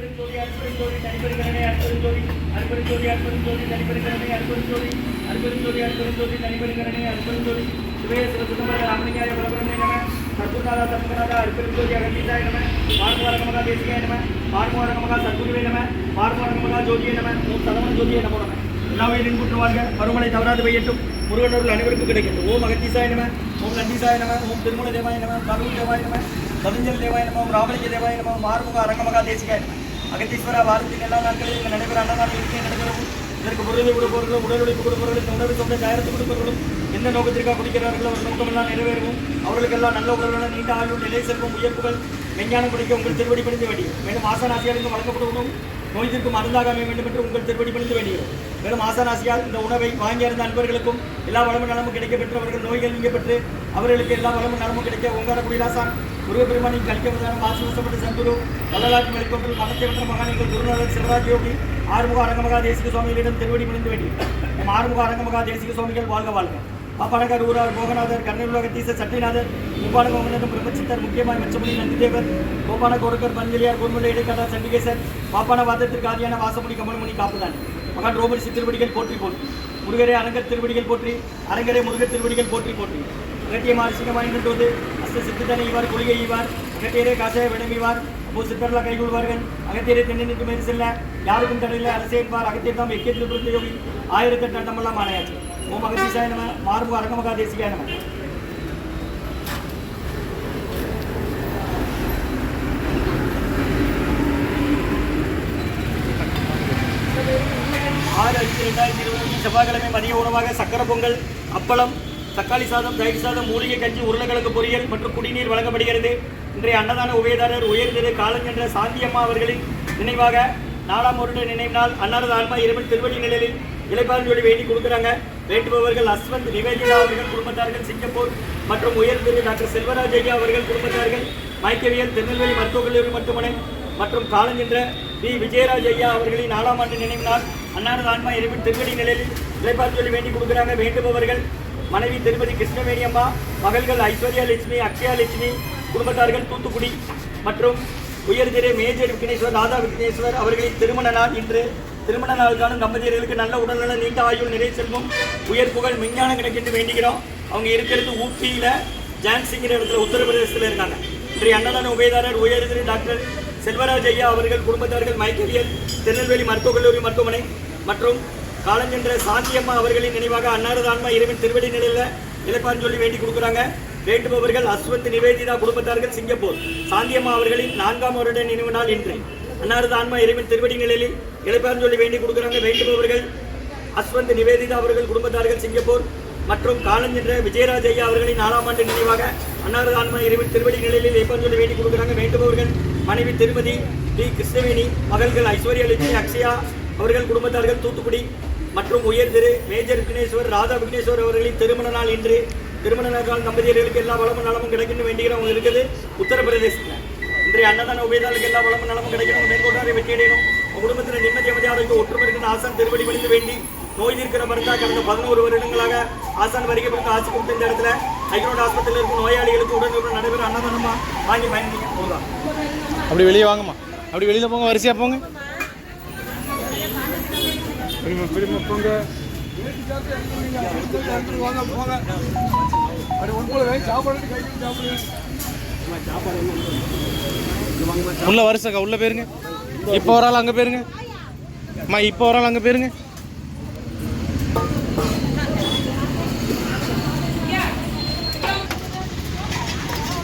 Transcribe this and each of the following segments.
அற்பெருஞ்சோதி அற்பெருஞ்சோதி தனிப்பெருங்கடனே அற்பெருஞ்சோதி அற்பெருஞ்சோதி அற்பெருஞ்சோதி தனிப்பெருங்கடனே அற்பெருஞ்சோதி அற்பெருஞ்சோதி அற்பெருஞ்சோதி தனிப்பெருங்கடனே அற்பெருஞ்சோதி சிவய சிவசுந்தர ராமலிங்காய பரபரமே நம சத்குருநாதா சத்குநாதா அற்பெருஞ்சோதி அகந்தீசாய நம பார்முவாரகமகா தேசிகாய நம பார்முவாரகமகா சத்குருவே நம பார்முவாரகமகா ஜோதியே நம ஓம் சதமன ஜோதியே நமோ நம எல்லாமே நின்புற்றுவார்கள் பருமலை தவறாது பெய்யட்டும் முருகனர்கள் அனைவருக்கும் கிடைக்கட்டும் ஓம் அகத்தீசாய நம ஓம் நந்தீசாய நம ஓம் திருமண தேவாய நம கருள் தேவாய நம பதஞ்சல் தேவாய நம ராமலிங்க தேவாய நம ஓம் அரங்கமகா தேசிகாய நம. அகத்தீஸ்வர வாரத்தின் எல்லா நாட்களிலும் இங்கு நடைபெற அன்னதான இருக்கே நடைபெறவும் இதற்கு பொருளை கொடுப்பவர்களும் உடல் உழைப்பு கொடுப்பவர்களும் இந்த உணவு தொண்டை தயாரித்து கொடுப்பவர்களும் எந்த நோக்கத்திற்காக குடிக்கிறார்களோ அவர் நோக்கமெல்லாம் நிறைவேறவும். அவர்களுக்கெல்லாம் நல்ல உடலுடன் நீண்ட ஆயுள் நிலை செல்வம் உயர்ப்புகள் விஞ்ஞானம் குடிக்க உங்கள் திருவடி பணிந்து வேண்டியும் மேலும் ஆசனாசியாருக்கு வழங்கப்படும் உணவு நோய் தீர்க்கும் மருந்தாக அமைய வேண்டும் என்று உங்கள் திருவடி பணிந்து வேண்டியும் மேலும் ஆசனாசியால் இந்த உணவை வாங்கி அறிந்த அன்பர்களுக்கும் எல்லா வளமும் நலமும் கிடைக்க பெற்று அவர்கள் நோய்கள் நீங்க பெற்று அவர்களுக்கு எல்லா வளமும் நலமும் கிடைக்க உங்கார குடிலாசான் முருகப்பெருமானின் கலிக்கமதான ஆசிவசப்பட்டு சந்துரு வள்ளலாற்றி வெளிக்கொண்டு மனத்தை மகானிகள் குருநாதர் சிவராஜ் யோகி ஆறுமுக அரங்கமகா தேசிக சுவாமிகளிடம் திருவடி பணிந்து வேண்டி. நம் ஆறுமுக அரங்கமகா தேசிக சுவாமிகள் வாழ்க வாழ்க. பாப்பானகர் ஊரார் மோகநாதர் கர்ணவுலகத்தீச சட்டிநாதர் முப்பான கோமந்தன் பிரபச்சித்தர் முக்கியமாய் மெச்சமுனி நந்திதேவர் கோபான கோரக்கர் பஞ்சலியார் கோன்முல்லை இடைக்காடா சண்டிகேசர் பாப்பான வாதத்திற்கு ஆதியான வாசமுடி கமலமுனி காப்புதான். மகான் ரோமரிசி திருவடிகள் போற்றி போற்றி. முருகரே அரங்கர் திருவடிகள் போற்றி. அரங்கரே முருகர் திருவடிகள் போற்றி போற்றி. அகத்தியமார் சிங்கமாய் நின்றது அஸ்த சித்துதனை இவார் கொள்கை இவார் அகத்தியரே காசாய விடமிவார் அப்போ சித்தர்லாம் கைகூடுவார்கள் அகத்தியரை தென்னை மேல் செல்ல யாருக்கும் தடையில்லை அரசே என்பார். அகத்தியர் தாம் எக்கியத்தில் பிறந்த யோகி ஆயிரத்தெட்டு அண்டமெல்லாம் ஆணையாச்சு ஓம் அகதீசாய நம மார்பு அரங்கமகா தேசிகாய நம ஆறு அஞ்சு ரெண்டாயிரத்தி இருபது செவ்வாய்க்கிழமை மதிய உணவாக சக்கரை பொங்கல் அப்பளம் தக்காளி சாதம் தயிர் சாதம் மூலிகை கஞ்சி உருளைக்கிழங்கு பொரியல் மற்றும் குடிநீர் வழங்கப்படுகிறது இன்றைய அன்னதான உபயதாரர் உயர்திரு காலஞ்சென்ற சாந்தியம்மா அவர்களின் நினைவாக நாலாம் வருட நினைவு நாள் அன்னாரது ஆன்மா இறைவன் திருவடி நிலையில் இலைப்பாஞ்சொலி வேண்டி கொடுக்குறாங்க. வேண்டுபவர்கள் அஸ்வந்த் நிவேதிதா அவர்கள் குடும்பத்தார்கள் சிங்கப்பூர் மற்றும் உயர்திரு டாக்டர் செல்வராஜ் ஐயா அவர்கள் குடும்பத்தார்கள் மைக்கவியல் திருநெல்வேலி மருத்துவக் கல்லூரி மருத்துவமனை மற்றும் காலஞ்சென்ற வி. விஜயராஜ் ஐயா அவர்களின் நாலாம் ஆண்டு நினைவு நாள் அன்னாரது ஆன்மா இரவின் திருவடி நிலையில் இலைப்பார் சொல்லி வேண்டி கொடுக்குறாங்க. வேண்டுபவர்கள் மனைவி திருமதி கிருஷ்ணவேணி அம்மா மகள்கள் ஐஸ்வர்யா லட்சுமி அக்ஷயா லட்சுமி குடும்பத்தார்கள் தூத்துக்குடி மற்றும் உயர்திரு மேஜர் விக்னேஸ்வர் ராதா விக்னேஸ்வர் அவர்களின் திருமண நாள் இன்று திருமண நாளுக்கான தம்பதியர்களுக்கு நல்ல உடல்நல நீண்ட ஆயுள் நிறை செல்வம் உயர் புகழ் விஞ்ஞானம் கிடைக்கிட்டு வேண்டிக்கிறோம். அவங்க இருக்கிறது ஊட்டியில ஜான்சிங்கிற இடத்துல உத்தரப்பிரதேசத்தில் இருக்காங்க. இன்றைய அன்னதான உபயதாரர் உயர் டாக்டர் செல்வராஜ் ஐயா அவர்கள் குடும்பத்தார்கள் மைக்கவியல் திருநெல்வேலி மருத்துவக் கல்லூரி மருத்துவமனை மற்றும் காலஞ்சென்ற சாந்தியம்மா அவர்களின் நினைவாக அன்னாரது ஆன்மா இறைவன் திருவடி நிலையில் இழப்பான்னு சொல்லி வேண்டி கொடுக்குறாங்க. வேண்டுபவர்கள் அஸ்வந்த் நிவேதிதா குடும்பத்தார்கள் சிங்கப்பூர். சாந்தியம்மா அவர்களின் நான்காம் வருட நினைவு நாள் இன்று. அன்னாரது ஆன்மா இறைவன் திருவடி நிலையில் இழப்பான்னு சொல்லி வேண்டி கொடுக்குறாங்க. வேண்டுபவர்கள் அஸ்வந்த் நிவேதிதா அவர்கள் குடும்பத்தார்கள் சிங்கப்பூர் மற்றும் காலஞ்சென்ற விஜயராஜ் ஐயா அவர்களின் நாலாம் ஆண்டு நினைவாக அன்னாரது ஆன்மா இறைவன் திருவடி நிலையில் இழப்பான்னு சொல்லி வேண்டி கொடுக்குறாங்க. வேண்டுபவர்கள் மனைவி திருமதி டி. கிருஷ்ணவேணி மகள்கள் ஐஸ்வர்யா லட்சுமி அக்ஷயா அவர்கள் குடும்பத்தார்கள் தூத்துக்குடி மற்றும் உயர் திரு மேஜர் விக்னேஸ்வர் ராதா விக்னேஸ்வர் அவர்களின் திருமண நாள் இன்று. திருமண நாள் தம்பதியர்களுக்கு எல்லா வளமும் நலமும் கிடைக்கணும் வேண்டிக்கிறவங்க இருக்குது உத்தரப்பிரதேசத்தில். இன்றைய அன்னதான உபயதாளுக்கு எல்லா வளமும் நலமும் கிடைக்கணும். மேற்கொண்டாரை வெற்றி அடையணும் உங்க குடும்பத்தில் நிம்மதி அமைதி ஆரோக்கியம் ஒற்றுமை இருக்கின்ற ஆசான் திருவடி பணிந்து வேண்டி நோய் தீர்க்கிற மருந்தா கடந்த பதினோரு வருடங்களாக ஆசான் வருகை பெற்று ஆட்சி கொடுத்த இந்த இடத்துல ஐரோட் ஆஸ்பத்திரியில் இருக்கும் நோயாளிகளுக்கு உடனுக்குடன் நடைபெற அன்னதானமா வாங்கி பயன்படுத்தி போகலாம் அப்படி வெளியே வாங்கம்மா. அப்படி வெளியில் போங்க வரிசையாக போங்க. போங்க. வாங்க போங்க. அப்படி சாப்பாடு கை சாப்பாடு. உள்ள வரிசைக்கா உள்ள போயிருங்க இப்போ ஒரு ஆள் அங்கே போயிருங்க அம்மா இப்போ ஒரு ஆள் அங்கே போயிருங்க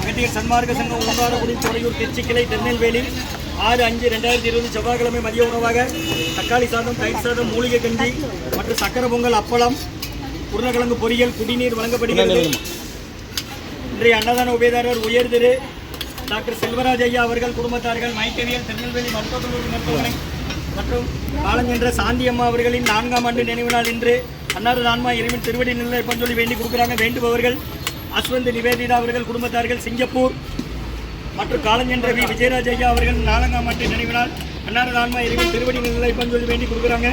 வெட்டியர் சன்மார்க்க சங்கம் உங்காரக்குடி துறையூர் திருச்சி கிளை திருநெல்வேலி. ஆறு அஞ்சு ரெண்டாயிரத்தி இருபது செவ்வாய்க்கிழமை மதிய உணவாக தக்காளி சாதம் தயிர் சாதம் மூலிகை கஞ்சி மற்றும் சக்கரை பொங்கல் அப்பளம் உருளைக்கிழங்கு பொரியல் குடிநீர் வழங்கப்படுகிறது. இன்றைய அன்னதான உபயதாரர் உயர் திரு டாக்டர் செல்வராஜ் ஐயா அவர்கள் குடும்பத்தார்கள் மைக்கவியல் திருநெல்வேலி மருத்துவக் கல்லூரி மருத்துவமனை மற்றும் காலஞ்சென்ற சாந்தியம்மா அவர்களின் நான்காம் ஆண்டு நினைவு நாள் இன்று அன்னாரது ஆன்மா இறைவன் திருவடி நிலை சொல்லி வேண்டி கொடுக்குறாங்க. வேண்டுபவர்கள் அஸ்வந்த் நிவேதிதா அவர்கள் குடும்பத்தார்கள் சிங்கப்பூர் மற்றும் காலஞ்சென்ற வி. விஜயராஜ் ஐயா அவர்கள் நான்காம் ஆண்டு நினைவு நாள் அன்னாரது ஆன்மா இறைவன் திருவடி நிலை சொல்லி வேண்டி கொடுக்குறாங்க.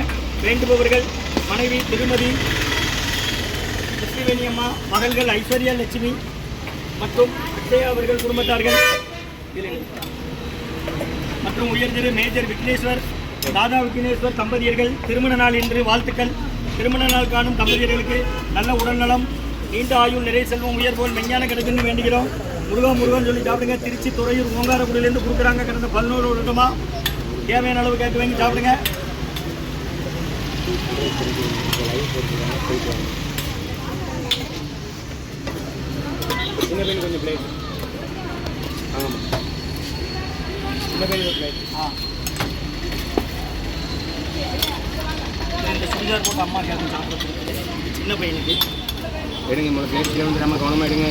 வேண்டுபவர்கள் மனைவி திருமதி கிருஷ்ணவேணி அம்மா மகள்கள் ஐஸ்வர்யா லட்சுமி மற்றும் அக்ஷயா அவர்கள் குடும்பத்தார்கள். மற்றும் உயர்திரு மேஜர் விக்னேஸ்வர் ராதா விக்னேஸ்வர் தம்பதியர்கள் திருமண நாள் இன்று வாழ்த்துக்கள். திருமண நாள் காணும் தம்பதியர்களுக்கு நல்ல உடல்நலம் நீண்ட ஆயுள் நிறைய செல்வம் உயர்போல் மெஞ்ஞான கிடைக்குன்னு வேண்டுகிறோம் முருகா முருகன் சொல்லி சாப்பிடுங்க. திருச்சி துறையூர் ஓங்காரக்குடியிலேருந்து கொடுக்குறாங்க. கடந்த பதினோரு வருடமா தேவையான அளவு கேட்க வாங்கி சாப்பிடுங்க. சின்ன பையன் கொஞ்சம் பிளேட் ஆமாம் சின்ன பையன் ஒரு பிளேட் ஆ. சுடிதார் போட்டு அம்மா சின்ன பையனுக்கு. எடுங்க முதல்ல பிளேட் வந்து நம்ம கவனமாக எடுங்க.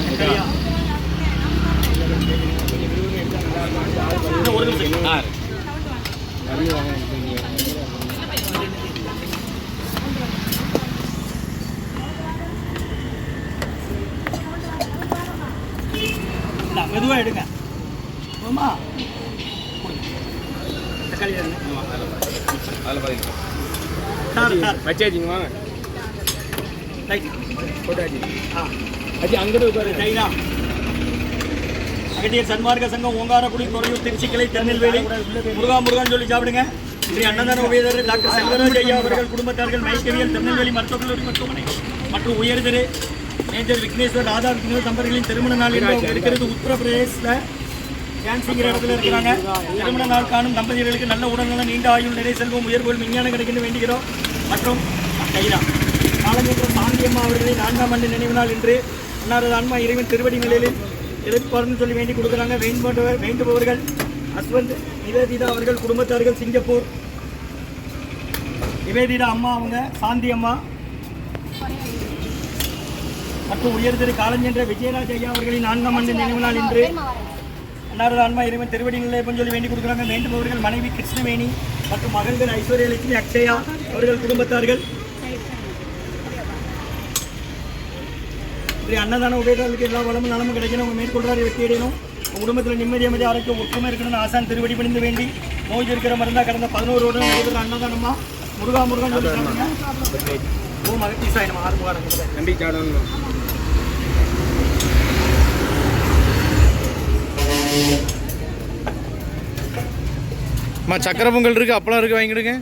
தக்காளி அதில் சார் வச்சாச்சுங்க வாங்க ரைட் போட்டாச்சு ஆ அஜி அங்கிட்டு உட்காரு அகட்டியர் சன்மார்க்க சங்கம் ஓங்காரக்குடி குறையூர் திருச்சி கிளை திருநெல்வேலி முருகா முருகான்னு சொல்லி சாப்பிடுங்க ஸ்ரீ அன்னதான உயர்தர் டாக்டர் செல்வராஜ் ஐயா அவர்கள் குடும்பத்தார்கள் மைக்கவியல் திருநெல்வேலி மருத்துவக் கல்லூரி மருத்துவமனை மற்றும் உயர்திரு மேஜர் விக்னேஸ்வர் ராதா விக்னேஸ்வர் தம்பதிகளின் திருமண நாளில் இருக்கிறது உத்தரப்பிரதேசில் கேன்சிங்கிற இடத்துல இருக்கிறாங்க. திருமண நாள் காணும் தம்பதியர்களுக்கு நல்ல உடல்நலம் நீண்ட ஆயுள் நிறை செல்வம் உயர்வுகள் விஞ்ஞானம் கிடைக்கின்ற வேண்டுகிறோம் மற்றும் கைதா காலமேற்ற சாந்தியம்மா அவர்களின் நான்காம் ஆண்டு நினைவு நாள் இன்று அன்னாரது ஆன்மா இறைவன் திருவடி நிலையில் எதிர்ப்பாருன்னு சொல்லி வேண்டி கொடுக்குறாங்க. வேண்டுபவர் வேண்டுபவர்கள் அஸ்வந்த் நிவேதிதா அவர்கள் குடும்பத்தார்கள் சிங்கப்பூர். நிவேதிதா அம்மா அவங்க சாந்தி அம்மா. மற்றும் உயர்திரு காலஞ்சென்ற விஜயராஜ் ஐயா அவர்களின் நான்காம் ஆண்டு நினைவு நாள் இன்று அன்னாரது ஆன்மா இறைவன் திருவடி நிலையம் சொல்லி வேண்டி கொடுக்குறாங்க. வேண்டுபவர்கள் மனைவி கிருஷ்ணவேணி மற்றும் மகள்கள் ஐஸ்வர்யலட்சுமி அக்ஷயா அவர்கள் குடும்பத்தார்கள். இப்படி அன்னதான உபயோகங்களுக்கு எல்லா வளமும் நலமும் கிடைக்கணும். உங்க மேற்கொள்றாரு வெற்றி அடையணும். உங்க குடும்பத்தில் நிம்மதி அமைதி ஆரோக்கியம் ஒற்றுமை இருக்கணும்னு ஆசான் திருவடி பணிந்து வேண்டி நோய் இருக்கிற மருந்தா கடந்த பதினோரு வருடம் நடைபெற அன்னதானமா முருகா முருகன் சொல்லி. ஓ மகத்தி சாய் நம்ம ஆறுமுகம் நம்பி அம்மா சக்கரை பொங்கல் இருக்கு அப்பளம் இருக்கு வாங்கிடுங்க.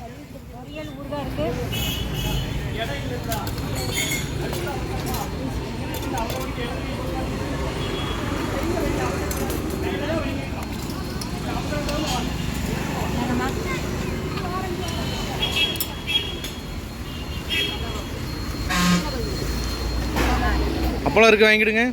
அப்பளம் இருக்கு வாங்கிடுங்க.